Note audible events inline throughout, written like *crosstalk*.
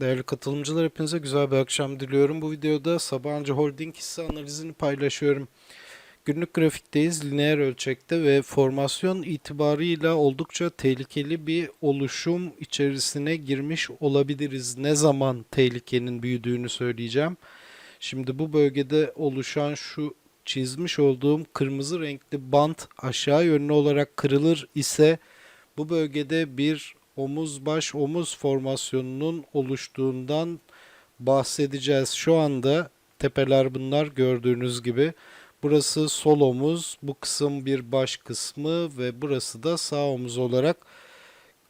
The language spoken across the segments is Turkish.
Değerli katılımcılar hepinize güzel bir akşam diliyorum. Bu videoda Sabancı Holding hisse analizini paylaşıyorum. Günlük grafikteyiz lineer ölçekte ve formasyon itibarıyla oldukça tehlikeli bir oluşum içerisine girmiş olabiliriz. Ne zaman tehlikenin büyüdüğünü söyleyeceğim. Şimdi bu bölgede oluşan şu çizmiş olduğum kırmızı renkli bant aşağı yönlü olarak kırılır ise bu bölgede bir omuz baş omuz formasyonunun oluştuğundan bahsedeceğiz. Şu anda tepeler bunlar gördüğünüz gibi. Burası sol omuz, bu kısım bir baş kısmı ve burası da sağ omuz olarak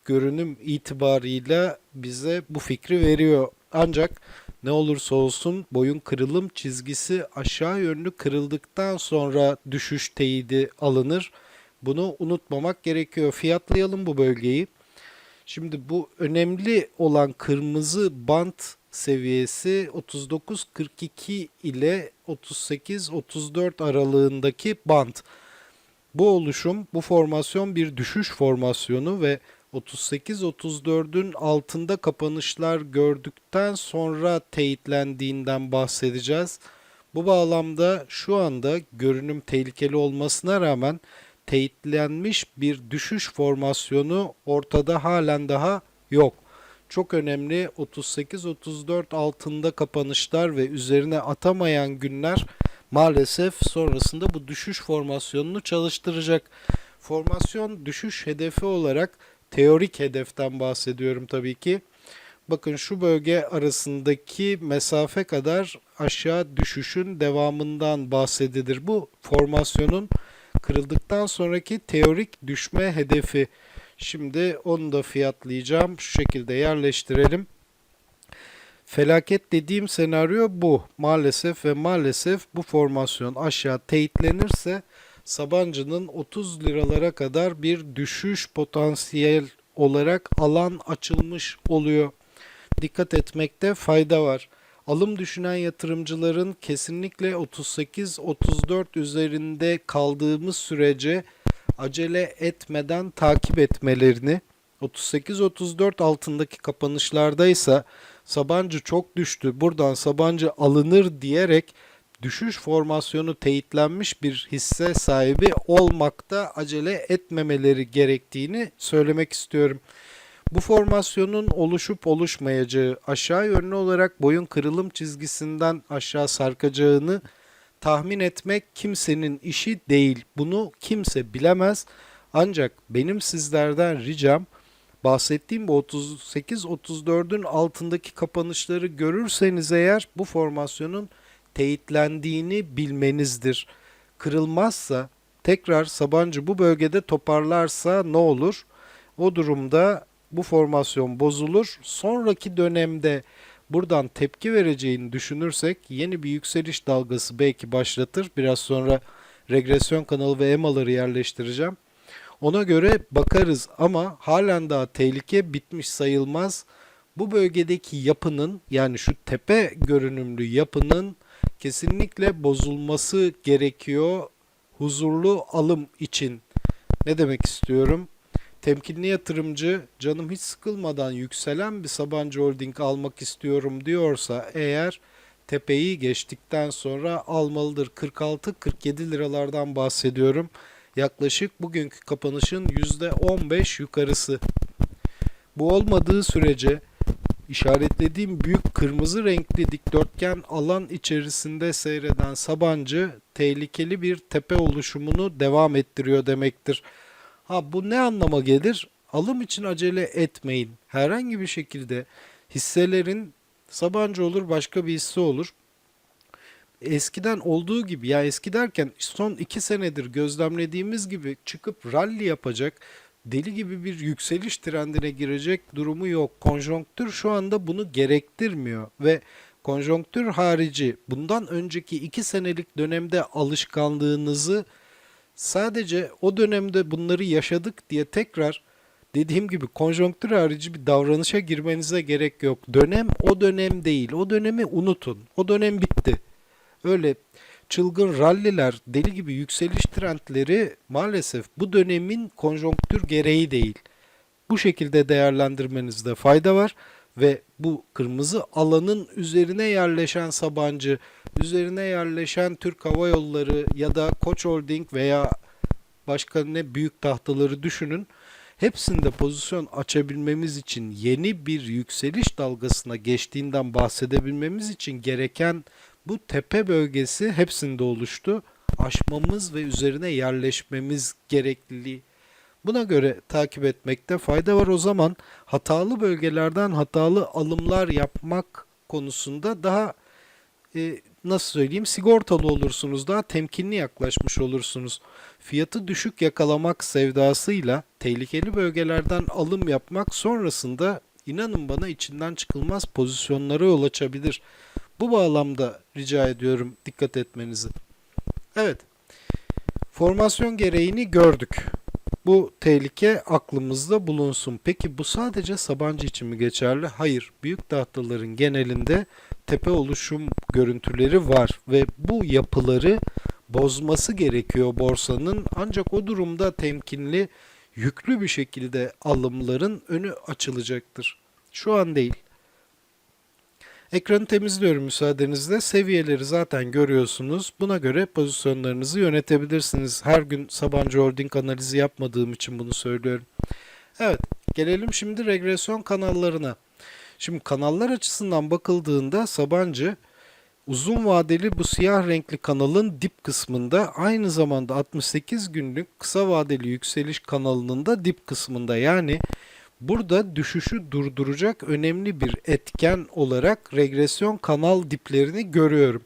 görünüm itibarıyla bize bu fikri veriyor. Ancak ne olursa olsun boyun kırılım çizgisi aşağı yönlü kırıldıktan sonra düşüş teyidi alınır. Bunu unutmamak gerekiyor. Fiyatlayalım bu bölgeyi. Şimdi bu önemli olan kırmızı bant seviyesi 39.42 ile 38-34 aralığındaki bant. Bu oluşum, bu formasyon bir düşüş formasyonu ve 38-34'ün altında kapanışlar gördükten sonra teyitlendiğinden bahsedeceğiz. Bu bağlamda şu anda görünüm tehlikeli olmasına rağmen teyitlenmiş bir düşüş formasyonu ortada halen daha yok. Çok önemli 38-34 altında kapanışlar ve üzerine atamayan günler maalesef sonrasında bu düşüş formasyonunu çalıştıracak. Formasyon düşüş hedefi olarak teorik hedeften bahsediyorum tabii ki. Bakın şu bölge arasındaki mesafe kadar aşağı düşüşün devamından bahsedilir. Bu formasyonun kırıldıktan sonraki teorik düşme hedefi. Şimdi onu da fiyatlayacağım. Şu şekilde yerleştirelim. Felaket dediğim senaryo bu. Maalesef ve maalesef bu formasyon aşağı teyitlenirse Sabancı'nın 30 liralara kadar bir düşüş potansiyel olarak alan açılmış oluyor. Dikkat etmekte fayda var. Alım düşünen yatırımcıların kesinlikle 38-34 üzerinde kaldığımız sürece acele etmeden takip etmelerini 38-34 altındaki kapanışlardaysa Sabancı çok düştü buradan Sabancı alınır diyerek düşüş formasyonu teyitlenmiş bir hisse sahibi olmakta acele etmemeleri gerektiğini söylemek istiyorum. Bu formasyonun oluşup oluşmayacağı aşağı yönlü olarak boyun kırılım çizgisinden aşağı sarkacağını tahmin etmek kimsenin işi değil. Bunu kimse bilemez. Ancak benim sizlerden ricam bahsettiğim bu 38-34'ün altındaki kapanışları görürseniz eğer bu formasyonun teyitlendiğini bilmenizdir. Kırılmazsa tekrar Sabancı bu bölgede toparlarsa ne olur? O durumda bu formasyon bozulur. Sonraki dönemde buradan tepki vereceğini düşünürsek yeni bir yükseliş dalgası belki başlatır. Biraz sonra regresyon kanalı ve EMA'ları yerleştireceğim. Ona göre bakarız ama halen daha tehlike bitmiş sayılmaz. Bu bölgedeki yapının yani şu tepe görünümlü yapının kesinlikle bozulması gerekiyor huzurlu alım için. Ne demek istiyorum? Temkinli yatırımcı canım hiç sıkılmadan yükselen bir Sabancı Holding almak istiyorum diyorsa eğer tepeyi geçtikten sonra almalıdır. 46-47 liralardan bahsediyorum. Yaklaşık bugünkü kapanışın %15 yukarısı. Bu olmadığı sürece işaretlediğim büyük kırmızı renkli dikdörtgen alan içerisinde seyreden Sabancı tehlikeli bir tepe oluşumunu devam ettiriyor demektir. Ha bu ne anlama gelir? Alım için acele etmeyin. Herhangi bir şekilde hisselerin Sabancı olur başka bir hisse olur. Eskiden olduğu gibi ya eski derken son iki senedir gözlemlediğimiz gibi çıkıp rally yapacak deli gibi bir yükseliş trendine girecek durumu yok. Konjonktür şu anda bunu gerektirmiyor ve konjonktür harici bundan önceki iki senelik dönemde alışkanlığınızı sadece o dönemde bunları yaşadık diye tekrar dediğim gibi konjonktür harici bir davranışa girmenize gerek yok. Dönem o dönem değil. O dönemi unutun. O dönem bitti. Öyle çılgın ralliler, deli gibi yükseliş trendleri maalesef bu dönemin konjonktür gereği değil. Bu şekilde değerlendirmenizde fayda var ve bu kırmızı alanın üzerine yerleşen Sabancı, üzerine yerleşen Türk Hava Yolları ya da Koç Holding veya başka ne büyük tahtaları düşünün. Hepsinde pozisyon açabilmemiz için yeni bir yükseliş dalgasına geçtiğinden bahsedebilmemiz için gereken bu tepe bölgesi hepsinde oluştu. Aşmamız ve üzerine yerleşmemiz gerekliliği. Buna göre takip etmekte fayda var. O zaman hatalı bölgelerden hatalı alımlar yapmak konusunda daha e, nasıl söyleyeyim sigortalı olursunuz, daha temkinli yaklaşmış olursunuz. Fiyatı düşük yakalamak sevdasıyla tehlikeli bölgelerden alım yapmak sonrasında inanın bana içinden çıkılmaz pozisyonlara yol açabilir. Bu bağlamda rica ediyorum dikkat etmenizi. Evet. Formasyon gereğini gördük. Bu tehlike aklımızda bulunsun. Peki bu sadece Sabancı için mi geçerli? Hayır. Büyük tahtaların genelinde tepe oluşum görüntüleri var ve bu yapıları bozması gerekiyor borsanın. Ancak o durumda temkinli, yüklü bir şekilde alımların önü açılacaktır. Şu an değil. Ekranı temizliyorum müsaadenizle. Seviyeleri zaten görüyorsunuz. Buna göre pozisyonlarınızı yönetebilirsiniz. Her gün Sabancı Holding analizi yapmadığım için bunu söylüyorum. Evet, gelelim şimdi regresyon kanallarına. Şimdi kanallar açısından bakıldığında Sabancı uzun vadeli bu siyah renkli kanalın dip kısmında aynı zamanda 68 günlük kısa vadeli yükseliş kanalının da dip kısmında yani Burada düşüşü durduracak önemli bir etken olarak regresyon kanal diplerini görüyorum.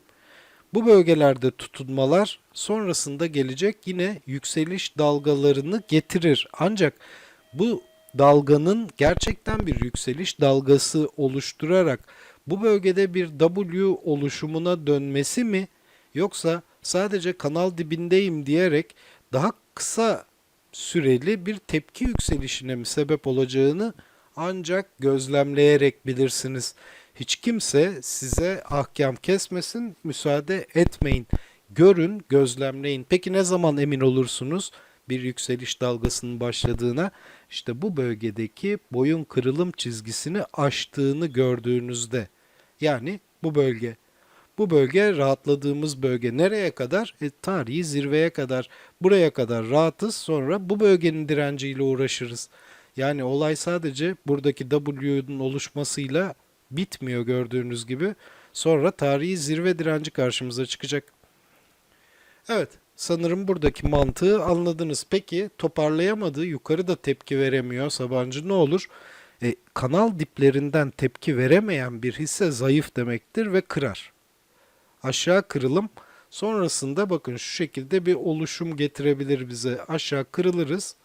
Bu bölgelerde tutunmalar sonrasında gelecek yine yükseliş dalgalarını getirir. Ancak bu dalganın gerçekten bir yükseliş dalgası oluşturarak bu bölgede bir W oluşumuna dönmesi mi yoksa sadece kanal dibindeyim diyerek daha kısa süreli bir tepki yükselişine mi sebep olacağını ancak gözlemleyerek bilirsiniz. Hiç kimse size ahkam kesmesin, müsaade etmeyin. Görün, gözlemleyin. Peki ne zaman emin olursunuz bir yükseliş dalgasının başladığına? İşte bu bölgedeki boyun kırılım çizgisini aştığını gördüğünüzde. Yani bu bölge. Bu bölge rahatladığımız bölge. Nereye kadar? E, tarihi zirveye kadar. Buraya kadar rahatız. Sonra bu bölgenin direnciyle uğraşırız. Yani olay sadece buradaki W'nun oluşmasıyla bitmiyor gördüğünüz gibi. Sonra tarihi zirve direnci karşımıza çıkacak. Evet, sanırım buradaki mantığı anladınız. Peki toparlayamadı, yukarı da tepki veremiyor Sabancı ne olur? E, kanal diplerinden tepki veremeyen bir hisse zayıf demektir ve kırar aşağı kırılım sonrasında bakın şu şekilde bir oluşum getirebilir bize. Aşağı kırılırız.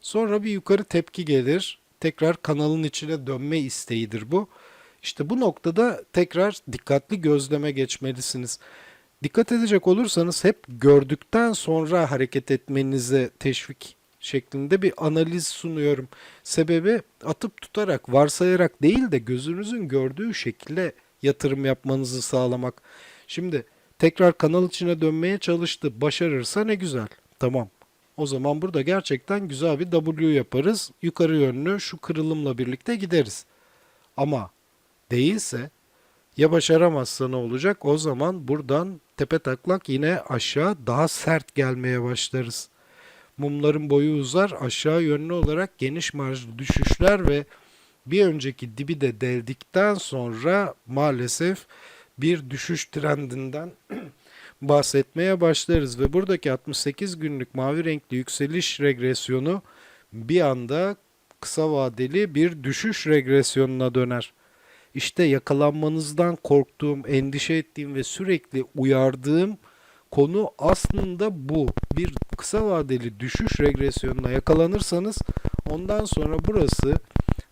Sonra bir yukarı tepki gelir. Tekrar kanalın içine dönme isteğidir bu. İşte bu noktada tekrar dikkatli gözleme geçmelisiniz. Dikkat edecek olursanız hep gördükten sonra hareket etmenize teşvik şeklinde bir analiz sunuyorum. Sebebi atıp tutarak, varsayarak değil de gözünüzün gördüğü şekilde yatırım yapmanızı sağlamak. Şimdi tekrar kanal içine dönmeye çalıştı. Başarırsa ne güzel. Tamam. O zaman burada gerçekten güzel bir W yaparız. Yukarı yönlü şu kırılımla birlikte gideriz. Ama değilse ya başaramazsa ne olacak? O zaman buradan tepe taklak yine aşağı daha sert gelmeye başlarız. Mumların boyu uzar aşağı yönlü olarak geniş marjlı düşüşler ve bir önceki dibi de deldikten sonra maalesef bir düşüş trendinden *clears throat* bahsetmeye başlarız ve buradaki 68 günlük mavi renkli yükseliş regresyonu bir anda kısa vadeli bir düşüş regresyonuna döner. İşte yakalanmanızdan korktuğum, endişe ettiğim ve sürekli uyardığım konu aslında bu. Bir kısa vadeli düşüş regresyonuna yakalanırsanız ondan sonra burası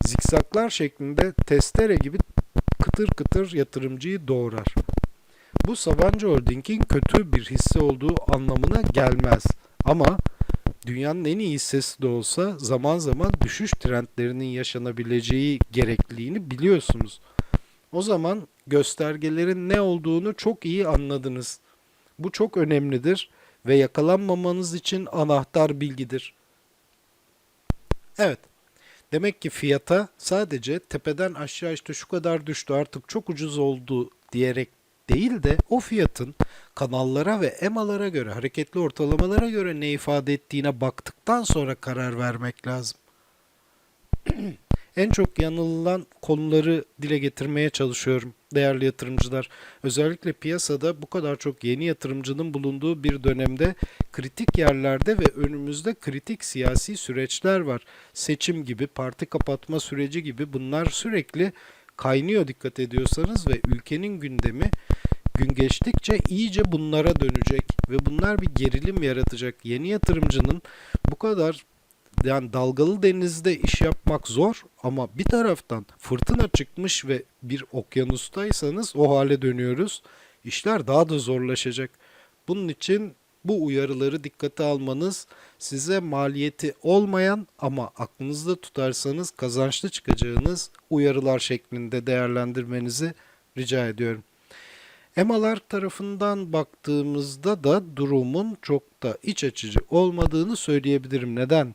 zikzaklar şeklinde testere gibi kıtır kıtır yatırımcıyı doğurar. Bu Sabancı Holding'in kötü bir hisse olduğu anlamına gelmez. Ama dünyanın en iyi hissesi de olsa zaman zaman düşüş trendlerinin yaşanabileceği gerekliliğini biliyorsunuz. O zaman göstergelerin ne olduğunu çok iyi anladınız. Bu çok önemlidir ve yakalanmamanız için anahtar bilgidir. Evet, Demek ki fiyata sadece tepeden aşağı işte şu kadar düştü artık çok ucuz oldu diyerek değil de o fiyatın kanallara ve EMA'lara göre, hareketli ortalamalara göre ne ifade ettiğine baktıktan sonra karar vermek lazım. *clears throat* En çok yanılan konuları dile getirmeye çalışıyorum değerli yatırımcılar. Özellikle piyasada bu kadar çok yeni yatırımcının bulunduğu bir dönemde kritik yerlerde ve önümüzde kritik siyasi süreçler var. Seçim gibi, parti kapatma süreci gibi bunlar sürekli kaynıyor dikkat ediyorsanız ve ülkenin gündemi gün geçtikçe iyice bunlara dönecek ve bunlar bir gerilim yaratacak. Yeni yatırımcının bu kadar yani dalgalı denizde iş yapmak zor ama bir taraftan fırtına çıkmış ve bir okyanustaysanız o hale dönüyoruz. İşler daha da zorlaşacak. Bunun için bu uyarıları dikkate almanız size maliyeti olmayan ama aklınızda tutarsanız kazançlı çıkacağınız uyarılar şeklinde değerlendirmenizi rica ediyorum. EMA'lar tarafından baktığımızda da durumun çok da iç açıcı olmadığını söyleyebilirim. Neden?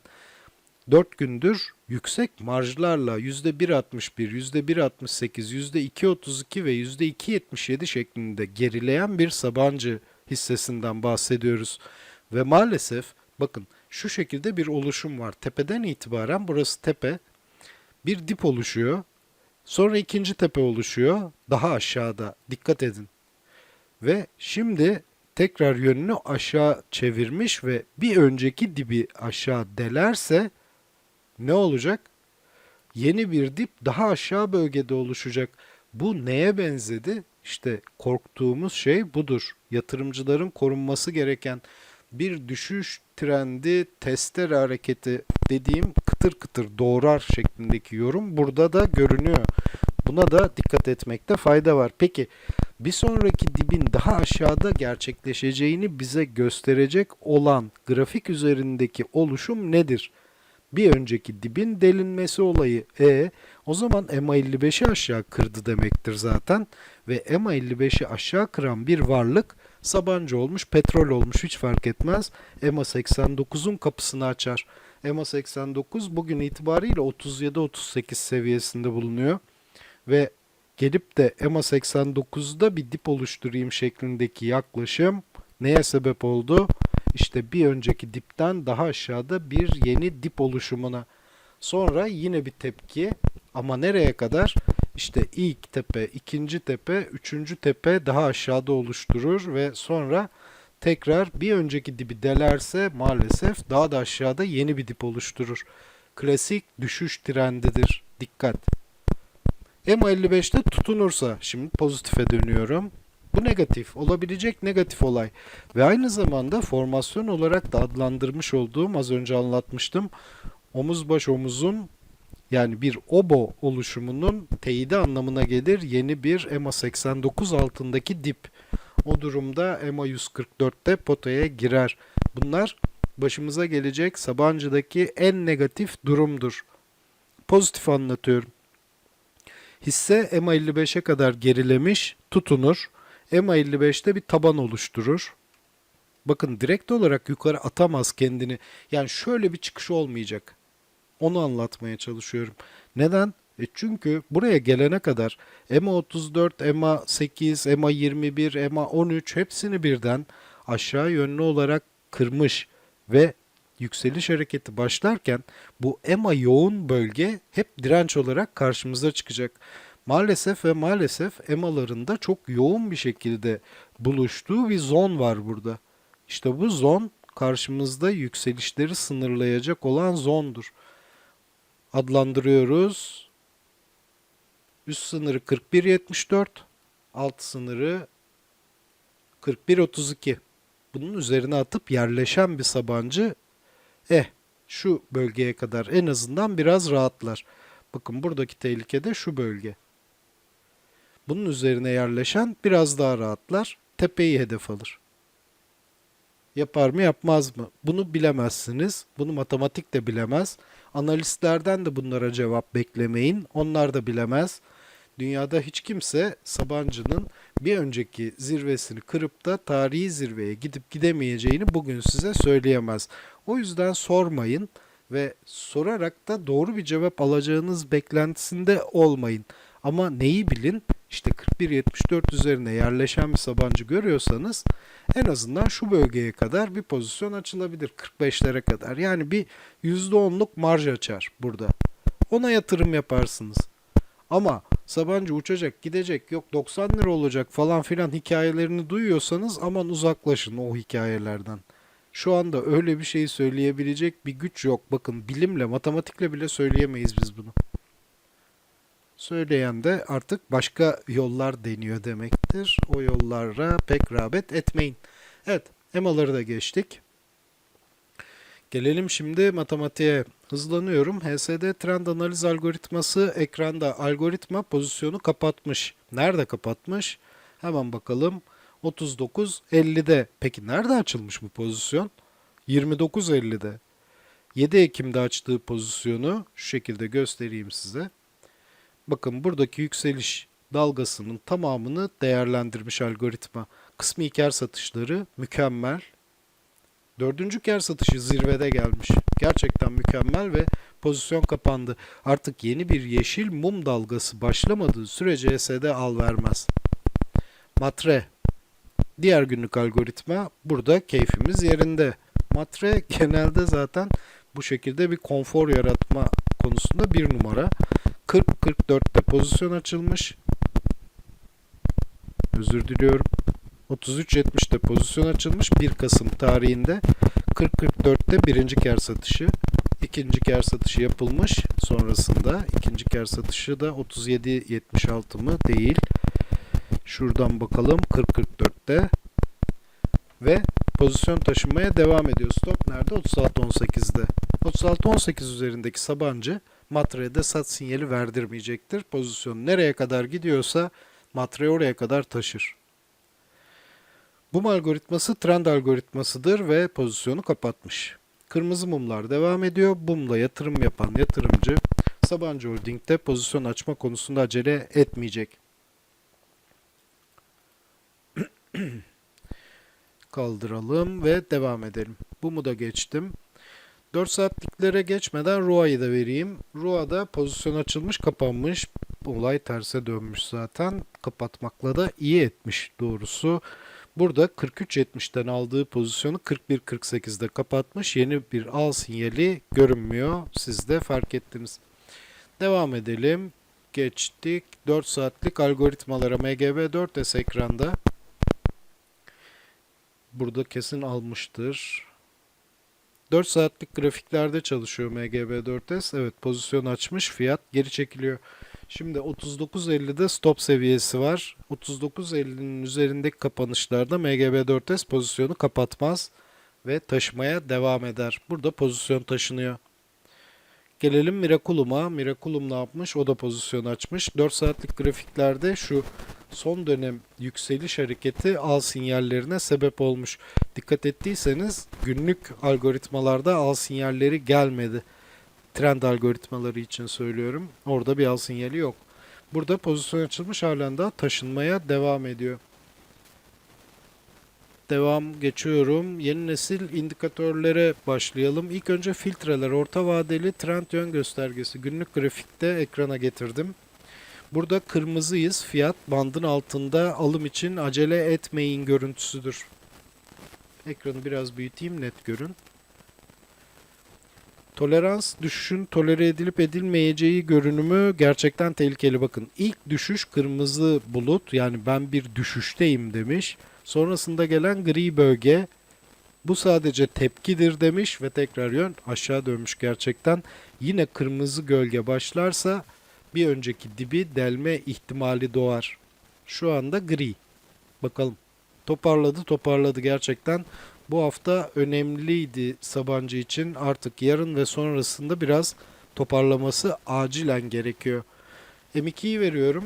4 gündür yüksek marjlarla %1.61, %1.68, %2.32 ve %2.77 şeklinde gerileyen bir Sabancı hissesinden bahsediyoruz. Ve maalesef bakın şu şekilde bir oluşum var. Tepeden itibaren burası tepe bir dip oluşuyor. Sonra ikinci tepe oluşuyor. Daha aşağıda. Dikkat edin. Ve şimdi tekrar yönünü aşağı çevirmiş ve bir önceki dibi aşağı delerse ne olacak? Yeni bir dip daha aşağı bölgede oluşacak. Bu neye benzedi? İşte korktuğumuz şey budur. Yatırımcıların korunması gereken bir düşüş trendi, testere hareketi dediğim kıtır kıtır doğrar şeklindeki yorum burada da görünüyor. Buna da dikkat etmekte fayda var. Peki bir sonraki dibin daha aşağıda gerçekleşeceğini bize gösterecek olan grafik üzerindeki oluşum nedir? Bir önceki dibin delinmesi olayı. E o zaman EMA 55'i aşağı kırdı demektir zaten. Ve EMA 55'i aşağı kıran bir varlık Sabancı olmuş, petrol olmuş hiç fark etmez. EMA 89'un kapısını açar. EMA 89 bugün itibariyle 37-38 seviyesinde bulunuyor. Ve gelip de EMA 89'da bir dip oluşturayım şeklindeki yaklaşım neye sebep oldu? İşte bir önceki dipten daha aşağıda bir yeni dip oluşumuna. Sonra yine bir tepki ama nereye kadar? İşte ilk tepe, ikinci tepe, üçüncü tepe daha aşağıda oluşturur ve sonra tekrar bir önceki dibi delerse maalesef daha da aşağıda yeni bir dip oluşturur. Klasik düşüş trendidir. Dikkat. EMA 55'te tutunursa, şimdi pozitife dönüyorum. Negatif, olabilecek negatif olay. Ve aynı zamanda formasyon olarak da adlandırmış olduğum, az önce anlatmıştım, omuz baş omuzun yani bir obo oluşumunun teyidi anlamına gelir yeni bir EMA 89 altındaki dip. O durumda EMA 144'te potaya girer. Bunlar başımıza gelecek Sabancı'daki en negatif durumdur. Pozitif anlatıyorum. Hisse EMA 55'e kadar gerilemiş, tutunur. EMA 55'te bir taban oluşturur. Bakın direkt olarak yukarı atamaz kendini. Yani şöyle bir çıkış olmayacak. Onu anlatmaya çalışıyorum. Neden? E çünkü buraya gelene kadar EMA 34, EMA 8, EMA 21, EMA 13 hepsini birden aşağı yönlü olarak kırmış ve yükseliş hareketi başlarken bu EMA yoğun bölge hep direnç olarak karşımıza çıkacak. Maalesef ve maalesef EMA'larında çok yoğun bir şekilde buluştuğu bir zon var burada. İşte bu zon karşımızda yükselişleri sınırlayacak olan zondur. Adlandırıyoruz. Üst sınırı 41.74, alt sınırı 41.32. Bunun üzerine atıp yerleşen bir Sabancı eh şu bölgeye kadar en azından biraz rahatlar. Bakın buradaki tehlike de şu bölge. Bunun üzerine yerleşen biraz daha rahatlar, tepeyi hedef alır. Yapar mı yapmaz mı? Bunu bilemezsiniz. Bunu matematik de bilemez. Analistlerden de bunlara cevap beklemeyin. Onlar da bilemez. Dünyada hiç kimse Sabancı'nın bir önceki zirvesini kırıp da tarihi zirveye gidip gidemeyeceğini bugün size söyleyemez. O yüzden sormayın ve sorarak da doğru bir cevap alacağınız beklentisinde olmayın. Ama neyi bilin? İşte 41-74 üzerine yerleşen bir Sabancı görüyorsanız en azından şu bölgeye kadar bir pozisyon açılabilir. 45'lere kadar. Yani bir %10'luk marj açar burada. Ona yatırım yaparsınız. Ama Sabancı uçacak gidecek yok 90 lira olacak falan filan hikayelerini duyuyorsanız aman uzaklaşın o hikayelerden. Şu anda öyle bir şey söyleyebilecek bir güç yok. Bakın bilimle matematikle bile söyleyemeyiz biz bunu. Söyleyen de artık başka yollar deniyor demektir. O yollara pek rağbet etmeyin. Evet, EMA'ları da geçtik. Gelelim şimdi matematiğe. Hızlanıyorum. HSD trend analiz algoritması ekranda algoritma pozisyonu kapatmış. Nerede kapatmış? Hemen bakalım. 39.50'de. Peki nerede açılmış bu pozisyon? 29.50'de. 7 Ekim'de açtığı pozisyonu şu şekilde göstereyim size. Bakın buradaki yükseliş dalgasının tamamını değerlendirmiş algoritma. Kısmi kar satışları mükemmel. Dördüncü kar satışı zirvede gelmiş. Gerçekten mükemmel ve pozisyon kapandı. Artık yeni bir yeşil mum dalgası başlamadığı sürece SD al vermez. Matre. Diğer günlük algoritma burada keyfimiz yerinde. Matre genelde zaten bu şekilde bir konfor yaratma konusunda bir numara. 40-44'te pozisyon açılmış. Özür diliyorum. 33.70'te pozisyon açılmış 1 Kasım tarihinde. 40-44'te birinci kar satışı. ikinci kar satışı yapılmış sonrasında. ikinci kar satışı da 37.76 mı? Değil. Şuradan bakalım 40-44'te. Ve pozisyon taşınmaya devam ediyor. Stop nerede? 36-18'de. 36-18 üzerindeki Sabancı matrede sat sinyali verdirmeyecektir. Pozisyon nereye kadar gidiyorsa matre oraya kadar taşır. Bum algoritması trend algoritmasıdır ve pozisyonu kapatmış. Kırmızı mumlar devam ediyor. Bumla yatırım yapan yatırımcı Sabancı Holding'de pozisyon açma konusunda acele etmeyecek. *clears throat* Kaldıralım ve devam edelim. Bumu da geçtim. 4 saatliklere geçmeden RUA'yı da vereyim. RUA'da pozisyon açılmış kapanmış. Olay terse dönmüş zaten. Kapatmakla da iyi etmiş doğrusu. Burada 43.70'den aldığı pozisyonu 41.48'de kapatmış. Yeni bir al sinyali görünmüyor. Siz de fark ettiniz. Devam edelim. Geçtik. 4 saatlik algoritmalara MGB 4S ekranda. Burada kesin almıştır. 4 saatlik grafiklerde çalışıyor MGB4S. Evet pozisyon açmış. Fiyat geri çekiliyor. Şimdi 39.50'de stop seviyesi var. 39.50'nin üzerindeki kapanışlarda MGB4S pozisyonu kapatmaz ve taşımaya devam eder. Burada pozisyon taşınıyor. Gelelim Miraculum'a. Miraculum ne yapmış? O da pozisyon açmış. 4 saatlik grafiklerde şu son dönem yükseliş hareketi al sinyallerine sebep olmuş. Dikkat ettiyseniz günlük algoritmalarda al sinyalleri gelmedi. Trend algoritmaları için söylüyorum. Orada bir al sinyali yok. Burada pozisyon açılmış halen daha taşınmaya devam ediyor. Devam geçiyorum. Yeni nesil indikatörlere başlayalım. İlk önce filtreler, orta vadeli trend yön göstergesi günlük grafikte ekrana getirdim. Burada kırmızıyız. Fiyat bandın altında alım için acele etmeyin görüntüsüdür. Ekranı biraz büyüteyim net görün. Tolerans düşüşün tolere edilip edilmeyeceği görünümü gerçekten tehlikeli. Bakın ilk düşüş kırmızı bulut yani ben bir düşüşteyim demiş. Sonrasında gelen gri bölge bu sadece tepkidir demiş ve tekrar yön aşağı dönmüş gerçekten. Yine kırmızı gölge başlarsa bir önceki dibi delme ihtimali doğar. Şu anda gri. Bakalım. Toparladı toparladı gerçekten. Bu hafta önemliydi Sabancı için. Artık yarın ve sonrasında biraz toparlaması acilen gerekiyor. M2'yi veriyorum.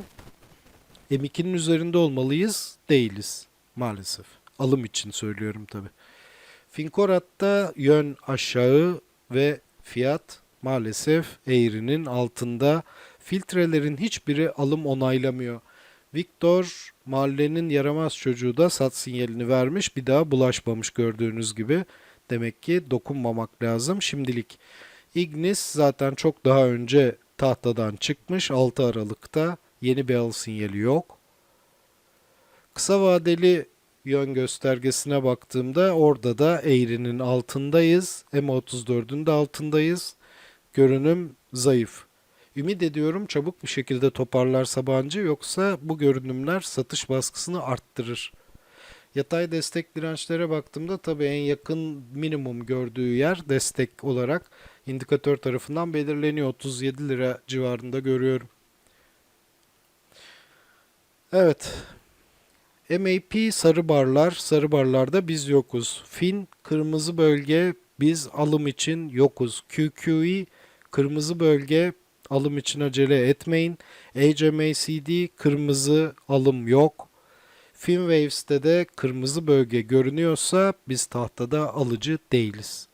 M2'nin üzerinde olmalıyız. Değiliz maalesef. Alım için söylüyorum tabi. Finkorat'ta yön aşağı ve fiyat maalesef eğrinin altında. Filtrelerin hiçbiri alım onaylamıyor. Victor mahallenin yaramaz çocuğu da sat sinyalini vermiş. Bir daha bulaşmamış gördüğünüz gibi. Demek ki dokunmamak lazım şimdilik. Ignis zaten çok daha önce tahtadan çıkmış 6 Aralık'ta. Yeni bir al sinyali yok. Kısa vadeli yön göstergesine baktığımda orada da eğrinin altındayız. M34'ün de altındayız. Görünüm zayıf. Ümit ediyorum çabuk bir şekilde toparlar Sabancı yoksa bu görünümler satış baskısını arttırır. Yatay destek dirençlere baktığımda tabii en yakın minimum gördüğü yer destek olarak indikatör tarafından belirleniyor. 37 lira civarında görüyorum. Evet. MAP sarı barlar, sarı barlarda biz yokuz. Fin kırmızı bölge biz alım için yokuz. QQE kırmızı bölge alım için acele etmeyin. HMACD kırmızı alım yok. Finwaves'te de kırmızı bölge görünüyorsa biz tahtada alıcı değiliz.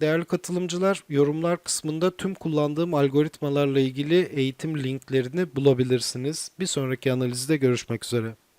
Değerli katılımcılar, yorumlar kısmında tüm kullandığım algoritmalarla ilgili eğitim linklerini bulabilirsiniz. Bir sonraki analizde görüşmek üzere.